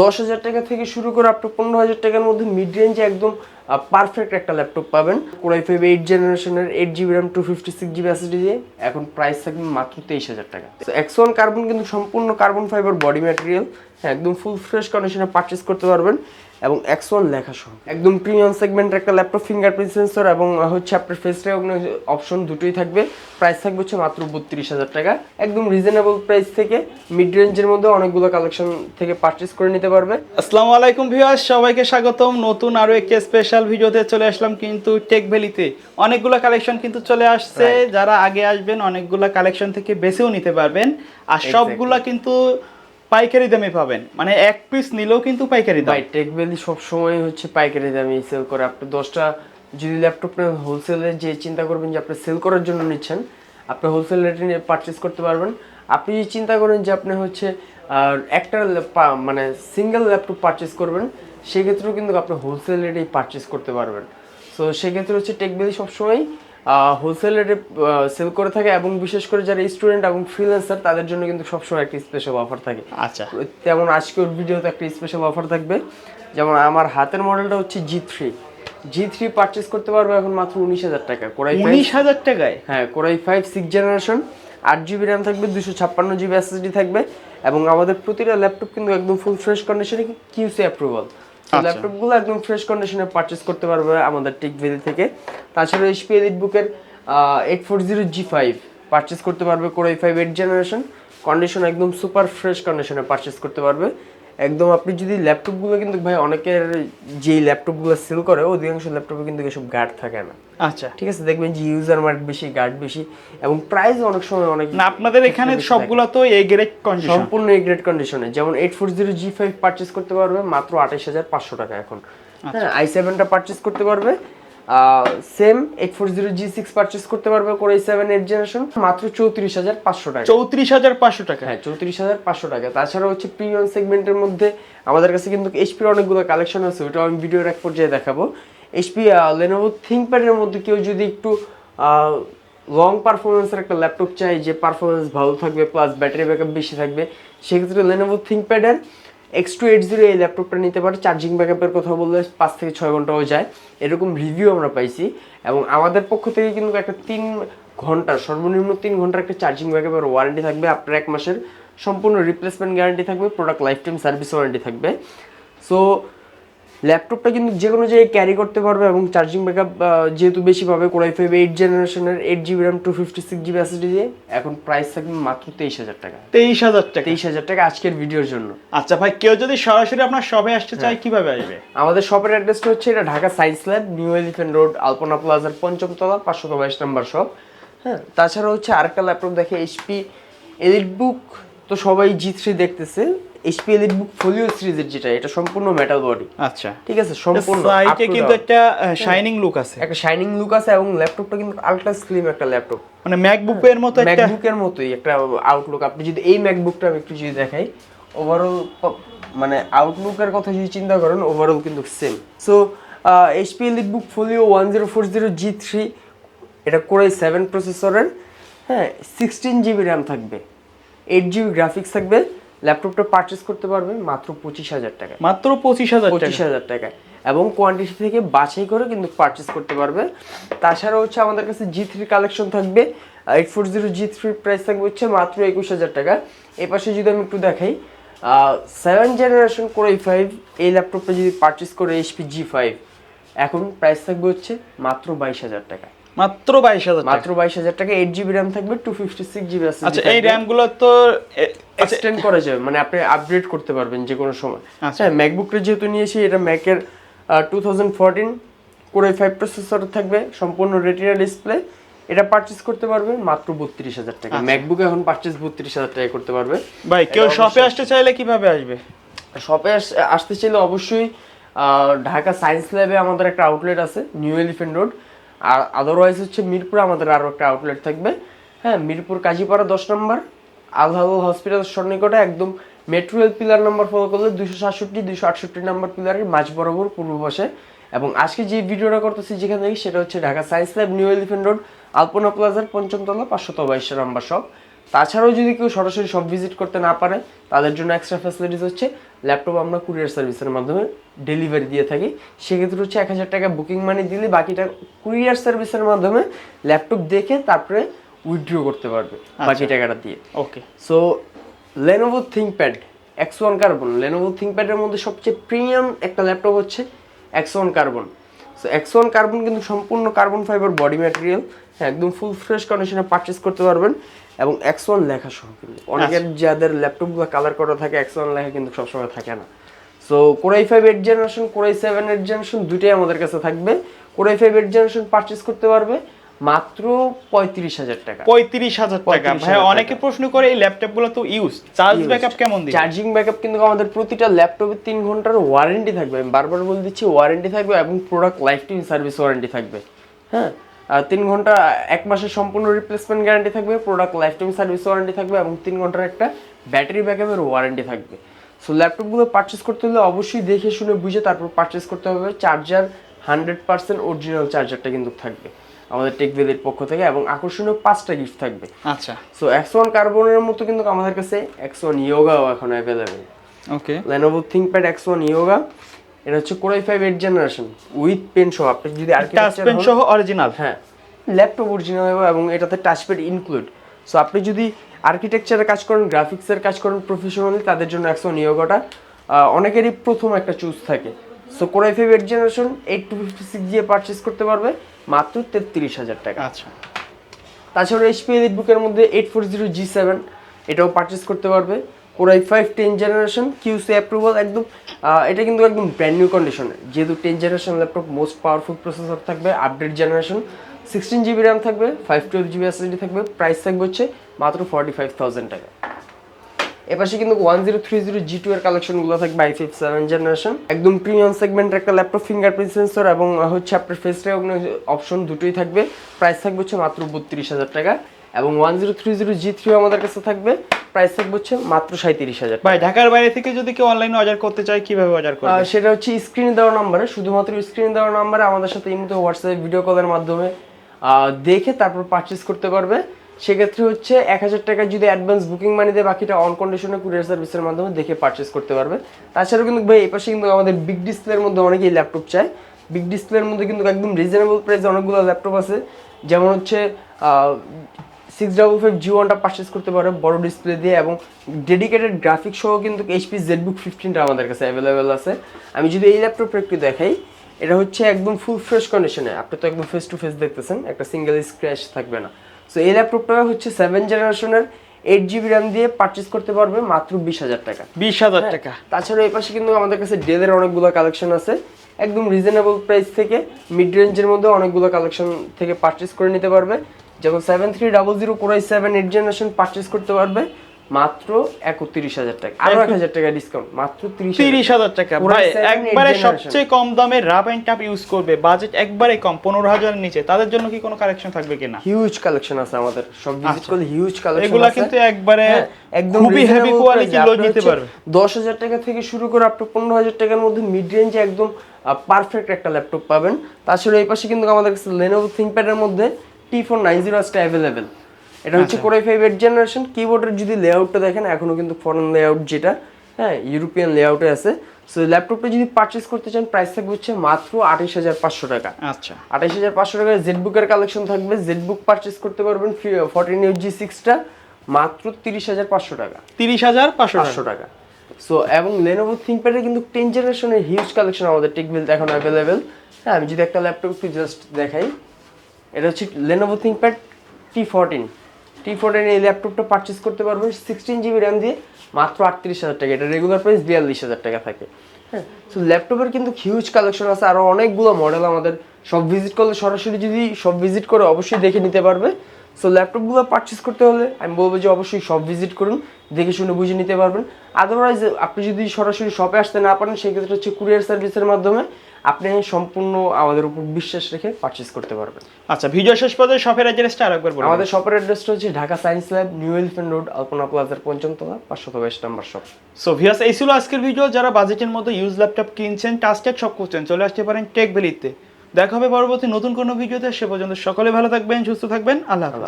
দশ হাজার টাকা থেকে শুরু করে আপনি পনেরো হাজার টাকার মধ্যে মিড রেঞ্জে একদম পারফেক্ট একটা ল্যাপটপ পাবেন। কোরাই ফাইভ এইট জেনারেশনের eight GB RAM two fifty six GB SSD দিয়ে এখন প্রাইস থাকবে মাত্র তেইশ হাজার টাকা। তো ওয়ান কার্বন কিন্তু সম্পূর্ণ কার্বন ফাইবার বডি ম্যাটেরিয়াল একদম ফুল ফ্রেশ কন্ডিশনে পারচেস করতে পারবেন। এবং এক্স ওয়ান লেখা সহ। একদম প্রিমিয়াম সেগমেন্টের একটা ল্যাপটপ ফিঙ্গারপ্রিন্ট সেন্সর এবং হচ্ছে আপনার ফেস অপশন দুটোই থাকবে। প্রাইস থাকবে হচ্ছে মাত্র বত্রিশ হাজার টাকা। একদম রিজনেবল প্রাইস থেকে মিড রেঞ্জের মধ্যে অনেকগুলো কালেকশন থেকে পারচেস করে নিতে পারবে। আসসালামু আলাইকুম ভিউয়ার্স সবাইকে স্বাগতম। নতুন আরও একটি স্পেশাল ভিডিওতে চলে আসলাম কিন্তু টেক ভ্যালিতে অনেকগুলো কালেকশন কিন্তু চলে আসছে। যারা আগে আসবেন অনেকগুলো কালেকশন থেকে বেছেও নিতে পারবেন। আর সবগুলা কিন্তু পাইকারি দামে পাবেন। মানে এক পিস নিলেও কিন্তু পাইকারি দাম। টেক ভ্যালি সবসময় হচ্ছে পাইকারি দামে সেল করে। আপনি দশটা যদি ল্যাপটপ নেন হোলসেলে যে চিন্তা করবেন যে আপনি সেল করার জন্য নিচ্ছেন, আপনি হোলসেল রেটে নিয়ে পারচেস করতে পারবেন। আপনি যদি চিন্তা করেন যে আপনি হচ্ছে একটা মানে সিঙ্গেল ল্যাপটপ পারচেস করবেন, সেক্ষেত্রেও কিন্তু আপনি হোলসেল রেটেই পারচেস করতে পারবেন। সো সেক্ষেত্রে হচ্ছে টেক ভ্যালি সবসময় হোলসেল রেটে সেল করে থাকে এবং বিশেষ করে যারা স্টুডেন্ট এবং ফ্রিল্যান্সার তাদের জন্য কিন্তু সবসময় একটা স্পেশাল অফার থাকে। আচ্ছা। তেমন আজকের ভিডিওতে একটা স্পেশাল অফার থাকবে। যেমন আমার হাতের মডেলটা হচ্ছে G three G three purchase করতে পারবে এখন মাত্র উনিশ হাজার টাকা। কোরাই উনিশ হাজার টাকায়? হ্যাঁ core i five six generation আট জিবি র্যাম থাকবে দুশো ছাপ্পান্ন জিবি এসএসডি থাকবে এবং আমাদের প্রতিটা ল্যাপটপ কিন্তু একদম ফুল ফ্রেশ কন্ডিশনে কিউসি অ্যাপ্রুভাল। ল্যাপটপগুলো একদম ফ্রেশ কন্ডিশনে পারচেস করতে পারবে আমাদের টেক ভ্যালি থেকে। তাছাড়া এইচপি এলিট বুকের eight four zero G five purchase করতে পারবে core i five eight generation condition একদম সুপার ফ্রেশ কন্ডিশনে পারচেস করতে পারবে। একদম আপনি যদি ল্যাপটপগুলো কিন্তু ভাই অনেকের যেই ল্যাপটপগুলো সেল করে অধিকাংশ ল্যাপটপে কিন্তু এসব গার্ড থাকে না। আচ্ছা। ঠিক আছে? দেখবেন যে ইউজার মার্ক বেশি গার্ড বেশি এবং প্রাইস অনেক সময় অনেক না আপনাদের এখানে সবগুলা তো এ গ্রেড কন্ডিশন সম্পূর্ণ এই গ্রেড কন্ডিশনে যেমন eight four zero G five purchase করতে পারবে মাত্র আঠাশ হাজার পাঁচশো টাকা এখন। হ্যাঁ আই সেভেনটা পারচেস করতে পারবে। Same eight four zero G six purchase করতে পারবে কোরাই সেভেন এইট জেনারেশন মাত্র চৌত্রিশ হাজার পাঁচশো টাকা। চৌত্রিশ হাজার পাঁচশো টাকা। হ্যাঁ চৌত্রিশ হাজার পাঁচশো টাকা। তাছাড়া হচ্ছে প্রিমিয়াম সেগমেন্টের মধ্যে আমাদের কাছে কিন্তু এইচপির অনেকগুলো কালেকশন আছে ওটা আমি ভিডিওর এক পর্যায়ে দেখাবো। এইচপি লেনোভো থিঙ্কপ্যাডের মধ্যে কেউ যদি একটু লং পারফরমেন্সের একটা ল্যাপটপ চাই যে পারফরমেন্স ভালো থাকবে প্লাস ব্যাটারি ব্যাকআপ বেশি থাকবে সেক্ষেত্রে লেনোভো থিঙ্কপ্যাডের এক্স টু এইট জিরো এই ল্যাপটপটা নিতে পারে চার্জিং ব্যাকআপের কথা বললে পাঁচ থেকে ছয় ঘন্টাও যায়। এরকম রিভিউ আমরা পাইছি এবং আমাদের পক্ষ থেকে কিন্তু একটা তিন ঘণ্টা, সর্বনিম্ন তিন ঘণ্টার একটা চার্জিং ব্যাকআপের ওয়ারেন্টি থাকবে। আপনার এক মাসের সম্পূর্ণ রিপ্লেসমেন্ট গ্যারান্টি থাকবে product life time service warranty থাকবে। সো ল্যাপটপটা কিন্তু যে কোনো জায়গায় ক্যারি করতে পারবে এবং চার্জিং ব্যাকআপ যেহেতু বেশি পাবে কোরাই ফাইভ এইট জেনারেশনের eight GB RAM two fifty six GB SSD দিয়ে এখন প্রাইস থাকবে মাত্র তেইশ হাজার টাকা। তেইশ হাজার টাকা। তেইশ হাজার টাকা আজকের ভিডিওর জন্য। আচ্ছা ভাই কেউ যদি সরাসরি আপনার শপে আসতে চায় কীভাবে আসবে? আমাদের শপের অ্যাড্রেসটা হচ্ছে এটা Dhaka Science Lab New Elephant Road Alpana প্লাজার পঞ্চম তলা পাঁচশো বাইশ নাম্বার শপ হ্যাঁ তাছাড়া হচ্ছে আরেকটা ল্যাপটপ দেখে এইচপি এলিট বুক তো সবাই জি থ্রি দেখতেছে। এইচপি এলিট বুক ফোলিও সিরিজের যেটা এটা সম্পূর্ণ মেটাল বডি আচ্ছা। ঠিক আছে? সম্পূর্ণ সাইটে কিন্তু একটা শাইনিং লুক আছে। একটা শাইনিং লুক আছে এবং ল্যাপটপটা কিন্তু আলট্রা স্লিম একটা ল্যাপটপ মানে ম্যাকবুকের মতো একটা ম্যাকবুকের মতোই একটা আউটলুক আপনি যদি এই ম্যাকবুকটা আমি একটু যদি দেখাই ওভারঅল মানে আউটলুকের কথা যদি চিন্তা করেন ওভারঅল কিন্তু same so HP Elite Book Folio one zero four zero G three এটা কোরাই সেভেন প্রসেসরের হ্যাঁ সিক্সটিন জিবি র্যাম থাকবে। এইট জিবি গ্রাফিক্স থাকবে। ল্যাপটপটা পারচেস করতে পারবেন মাত্র পঁচিশ হাজার টাকা মাত্র পঁচিশ হাজার পঁচিশ হাজার টাকায়। এবং কোয়ান্টিটি থেকে বাছাই করে কিন্তু পারচেস করতে পারবে তাছাড়া হচ্ছে আমাদের কাছে জি থ্রি কালেকশন থাকবে। Eight four zero G three price থাকবে হচ্ছে মাত্র একুশ হাজার টাকা। এ পাশে যদি আমি একটু দেখাই সেভেন জেনারেশন কোরাই ফাইভ এই ল্যাপটপটা যদি পারচেস করে এইচপি জি ফাইভ এখন প্রাইস থাকবে হচ্ছে মাত্র বাইশ হাজার টাকা মাত্র বাইশ হাজার মাত্র বাইশ হাজার টাকা এইট জিবি র্যাম থাকবে টু ফিফটি সিক্স জিবি আচ্ছা এই র্যামগুলো তো আচ্ছা, এক্সটেন্ড করা যাবে মানে আপনি আপগ্রেড করতে পারবেন যে কোনো সময়। আচ্ছা। ম্যাকবুকটা যেহেতু নিয়েছি এটা ম্যাকের two thousand fourteen core i five processor থাকবে সম্পূর্ণ রেটিনা ডিসপ্লে এটা পারচেস করতে পারবে মাত্র বত্রিশ হাজার টাকা। আচ্ছা। ম্যাকবুক এখন পারচেস বত্রিশ হাজার টাকা করতে পারবে। ভাই কেউ শপে আসতে চাইলে কীভাবে আসবে? শপে আসতে চাইলে অবশ্যই ঢাকা সায়েন্স ল্যাবে আমাদের একটা আউটলেট আছে নিউ এলিফেন্ট রোড আর আদারওয়াইজ হচ্ছে মিরপুরে আমাদের আরও একটা আউটলেট থাকবে। হ্যাঁ মিরপুর কাজীপাড়া দশ নম্বর আলহাবুল হসপিটাল সন্নিকটে একদম metro rail pillar number follow করলে দুশো সাতষট্টি দুশো আটষট্টি নম্বর পিলারের মাঝ বরাবর পূর্ব বসে এবং আজকে যে ভিডিওটা করতেছি যেখানে সেটা হচ্ছে Dhaka Science Lab New Elephant Road Alpana প্লাজার পঞ্চমতলা, পাঁচশত বাইশ নাম্বার শপ তাছাড়াও যদি কেউ সরাসরি সব ভিজিট করতে না পারে তাদের জন্য এক্সট্রা ফ্যাসিলিটিস হচ্ছে ল্যাপটপ আমরা কুরিয়ার সার্ভিসের মাধ্যমে ডেলিভারি দিয়ে থাকি। সেক্ষেত্রে হচ্ছে এক হাজার টাকা বুকিং মানি দিলে বাকিটা কুরিয়ার সার্ভিসের মাধ্যমে ল্যাপটপ দেখে তারপরে উইথড্র করতে পারবে বাকি টাকাটা দিয়ে। Okay so Lenovo ThinkPad X one Carbon Lenovo থিঙ্কপ্যাডের মধ্যে সবচেয়ে প্রিমিয়াম একটা ল্যাপটপ হচ্ছে X one Carbon so X one Carbon কিন্তু সম্পূর্ণ কার্বন ফাইবার বডি ম্যাটেরিয়াল হ্যাঁ একদম ফুল ফ্রেশ কন্ডিশনে পারচেস করতে পারবেন। এবং এক্স ওয়ান লেখা সহ কিন্তু। অনেকের যাদের বা কালার করা থাকে এক্স ওয়ান লেখা কিন্তু সবসময় থাকে না। So core i five eight generation core i seven eight generation দুটোই আমাদের কাছে থাকবে। Core i five eight generation purchase করতে পারবে। মাত্র পঁয়ত্রিশ হাজার টাকা। পঁয়ত্রিশ হাজার টাকা। ভাই অনেকে প্রশ্ন করে এই ল্যাপটপগুলো তো ইউজ চার্জ ব্যাকআপ কেমন দিবে? চার্জিং ব্যাকআপ কিন্তু আমাদের প্রতিটা ল্যাপটপে তিন ঘণ্টার ওয়ারেন্টি থাকবে। আমি বারবার বলে দিচ্ছি ওয়ারেন্টি থাকবে এবং product life time service warranty থাকবে। হ্যাঁ? আর তিন ঘণ্টা এক মাসের সম্পূর্ণ রিপ্লেসমেন্ট গ্যারান্টি থাকবে product life time service warranty থাকবে এবং তিন ঘণ্টার একটা ব্যাটারি ব্যাকআপের ওয়ারেন্টি থাকবে। সো ল্যাপটপগুলো পারচেস করতে হলে অবশ্যই দেখে শুনে বুঝে তারপর পারচেস করতে হবে। চার্জার হান্ড্রেড পার্সেন্ট অরিজিনাল চার্জারটা কিন্তু থাকবে। আমাদের টেকভেলের পক্ষ থেকে এবং আকর্ষণীয় পাঁচটা গিফট থাকবে। আচ্ছা। সো এক্স ওয়ান কার্বনের মতো কিন্তু আমাদের কাছে এক্স ওয়ান ইয়োগাও এখন available okay Lenovo ThinkPad X one Yoga এটা হচ্ছে core i five eight generation with pen সহ। আপনি যদি টাচ পেন সহ অরিজিনাল হ্যাঁ। ল্যাপটপ অরিজিনাল এবং এটাতে টাচ টাচপ্যাড ইনক্লুড সো আপনি যদি আর্কিটেকচারের কাজ করেন গ্রাফিক্সের কাজ করেন প্রফেশনালি তাদের জন্য একশো নিয়োগটা অনেকেরই প্রথম একটা চুজ থাকে। So core i five eight generation eight two fifty six দিয়ে পারচেস করতে পারবে মাত্র তেত্রিশ হাজার টাকা। আচ্ছা। তাছাড়া এইচপি এলিট বুকের মধ্যে eight four zero G seven এটাও পারচেস করতে পারবে। Core i five ten generation QC approval একদম এটা কিন্তু একদম ব্র্যান্ড নিউ কন্ডিশনে যেহেতু ten generation laptop most powerful processor থাকবে update generation sixteen GB RAM থাকবে ফাইভ টুয়েলভ জিবি এসএসডি থাকবে প্রাইস থাকবে হচ্ছে মাত্র ফর্টি ফাইভ থাউজেন্ড টাকা। এপাশে কিন্তু one zero three zero G two এর কালেকশনগুলো থাকবে আই ফাইভ সেভেন জেনারেশন একদম প্রিমিয়াম সেগমেন্টের একটা ল্যাপটপ ফিঙ্গারপ্রিন্ট সেন্সর এবং হচ্ছে আপনার ফেস অপশন দুটোই থাকবে। প্রাইস থাকবে হচ্ছে মাত্র বত্রিশ হাজার টাকা এবং one zero three zero G থ্রিও আমাদের কাছে থাকবে। প্রাইস থাকবে হচ্ছে মাত্র সাঁত্রিশ হাজার ভাই ঢাকার বাইরে থেকে যদি কেউ অনলাইনে অর্ডার করতে চায় কীভাবে অর্ডার করবে? সেটা হচ্ছে স্ক্রিনে দেওয়া নাম্বারে শুধুমাত্র স্ক্রিনে দেওয়া নাম্বারে আমাদের সাথে এই মুহূর্তে হোয়াটসঅ্যাপ ভিডিও কলের মাধ্যমে দেখে তারপর পারচেস করতে পারবে। সেক্ষেত্রে হচ্ছে এক হাজার টাকা যদি অ্যাডভান্স বুকিং মানি দেয় বাকিটা অন কন্ডিশনে কুরিয়ার সার্ভিসের মাধ্যমে দেখে পারচেস করতে পারবে। তাছাড়াও কিন্তু ভাই, এই পাশে কিন্তু আমাদের বিগ ডিসপ্লের মধ্যে অনেকেই ল্যাপটপ চায়। বিগ ডিসপ্লের মধ্যে কিন্তু একদম রিজনেবল প্রাইসে অনেকগুলো ল্যাপটপ আছে। যেমন হচ্ছে সিক্স ডাবল ফাইভ জি ওয়ানটা পারচেস করতে পারে বড় ডিসপ্লে দিয়ে এবং ডেডিকেটেড গ্রাফিক্স সহ কিন্তু এইচপি জেডবুক ফিফটিনটা আমাদের কাছে অ্যাভেলেবেল আছে। আমি যদি এই ল্যাপটপটা একটু দেখাই, এটা হচ্ছে একদম ফুল ফ্রেশ কন্ডিশনে আপনি তো একদম ফেস টু ফেস দেখতেছেন, একটা সিঙ্গেল স্ক্র্যাচ থাকবে না। সো এই ল্যাপটপটা হচ্ছে সেভেন জেনারেশনের এইট জিবি র্যাম দিয়ে পারচেস করতে পারবে মাত্র বিশ হাজার টাকা। বিশ হাজার টাকা। তাছাড়া এই পাশে কিন্তু আমাদের কাছে ডেলের অনেকগুলো কালেকশন আছে। একদম রিজনেবল প্রাইস থেকে মিড রেঞ্জের মধ্যে অনেকগুলো কালেকশন থেকে পারচেস করে নিতে পারবে। যেমন seven three double zero core i seven eight generation purchase করতে পারবে। মাত্র একত্রিশ হাজার টাকা। আরও এক হাজার টাকা ডিসকাউন্ট মাত্র তিরিশ হাজার টাকা। ভাই একবারে সবচেয়ে কম দামে রাব অ্যান্ড টাপ ইউজ করবে। বাজেট একবারে কম পনেরো হাজারের নিচে। তাদের জন্য কি কোনো কালেকশন থাকবে কিনা? হিউজ কালেকশন আছে আমাদের। সব ভিজিট আচ্ছা। করলে হিউজ কালেকশন এগুলা কিন্তু একবারে হ্যাঁ, একদম খুবই হেভি কোয়ালিটি লোড নিতে পারবে। দশ হাজার টাকা থেকে শুরু করে আপনার পনেরো হাজার টাকার মধ্যে মিড রেঞ্জে একদম পারফেক্ট একটা ল্যাপটপ পাবেন। তাছাড়া এই পাশে কিন্তু আমাদের কাছে লেনোভো থিঙ্কপ্যাডের মধ্যে T four nine zero available এটা হচ্ছে কোরাই ফাইভ এইট জেনারেশন কিবোর্ডের যদি লেআউটটা দেখেন এখনও কিন্তু ফরেন লেআউট যেটা হ্যাঁ ইউরোপিয়ান লেআউটে আছে। সো ল্যাপটপটা যদি পারচেস করতে চান প্রাইস থাকবে হচ্ছে মাত্র আঠাশ হাজার পাঁচশো টাকা। আচ্ছা। আঠাশ হাজার পাঁচশো টাকায় জেডবুকের কালেকশন থাকবে। জেডবুক পারচেস করতে পারবেন ফর্টিন ইউ জি সিক্সটা মাত্র তিরিশ হাজার পাঁচশো টাকা। তিরিশ হাজার পাঁচশো টাকা। সো এবং লেনোভো থিঙ্কপ্যাডের কিন্তু টেন জেনারেশনের হিউজ কালেকশন আমাদের টেকবিল এখন অ্যাভেলেবেল হ্যাঁ আমি যদি একটা ল্যাপটপ একটু জাস্ট দেখাই। এটা হচ্ছে Lenovo ThinkPad T fourteen T fourteen এই ল্যাপটপটা পারচেস করতে পারবেন সিক্সটিন জিবি র্যাম দিয়ে, মাত্র আটত্রিশ হাজার টাকা। এটা রেগুলার প্রাইস বিয়াল্লিশ হাজার টাকা থাকে। হ্যাঁ সো ল্যাপটপের কিন্তু হিউজ কালেকশন আছে। আরও অনেকগুলো মডেল আমাদের সব ভিজিট করলে সরাসরি যদি সব ভিজিট করে অবশ্যই দেখে নিতে পারবে। সো ল্যাপটপগুলো পারচেস করতে হলে আমি বলব যে অবশ্যই সব ভিজিট করুন, দেখে শুনে বুঝে নিতে পারবেন। আদারওয়াইজ আপনি যদি সরাসরি শপে আসতে না পারেন, সেক্ষেত্রে হচ্ছে কুরিয়ার সার্ভিসের মাধ্যমে আপনি সম্পূর্ণ আমাদের উপর বিশ্বাস রেখে পারচেস করতে পারবেন। আচ্ছা ভিডিও শেষ পর্যন্ত শপের অ্যাড্রেসটা আরেকবার বলুন আমাদের শপের অ্যাড্রেসটা হচ্ছে Dhaka Science Lab New Elephant Road Alpana প্লাজার পঞ্চমতলা পাঁচশত বাইশ নাম্বার শপ সো ভিউয়ার্স এই ছিল আজকের ভিডিও যারা বাজেটের মধ্যে ইউজ ল্যাপটপ কিনছেন টাস্টেড সব করছেন চলে আসতে পারেন টেক ভ্যালিতে দেখা হবে পরবর্তী নতুন কোনো ভিডিওতে সে পর্যন্ত সকলে ভালো থাকবেন সুস্থ থাকবেন। আল্লাহ হাফেজ।